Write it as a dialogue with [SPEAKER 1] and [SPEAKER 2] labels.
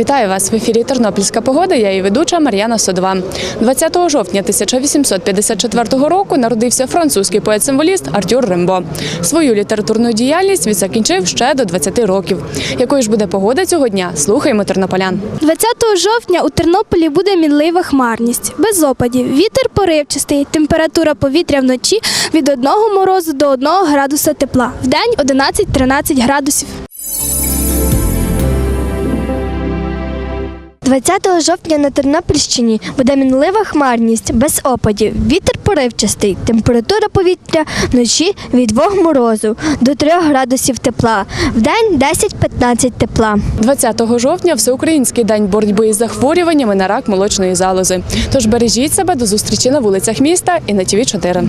[SPEAKER 1] Вітаю вас в ефірі Тернопільська погода. Я її ведуча Мар'яна Содова. 20 жовтня 1854 року народився французький поет-символіст Артюр Рембо. Свою літературну діяльність він закінчив ще до 20 років. Якою ж буде погода цього дня? Слухаємо тернополян.
[SPEAKER 2] 20 жовтня у Тернополі буде мінлива хмарність, без опадів, вітер поривчастий, температура повітря вночі від 1 морозу до 1 градуса тепла, вдень 11-13 градусів.
[SPEAKER 3] 20 жовтня на Тернопільщині буде мінлива хмарність без опадів. Вітер поривчастий. Температура повітря вночі від 2 морозу до 3 градусів тепла. Вдень 10-15 тепла.
[SPEAKER 1] 20 жовтня всеукраїнський день боротьби із захворюваннями на рак молочної залози. Тож бережіть себе до зустрічі на вулицях міста і на ТВ 4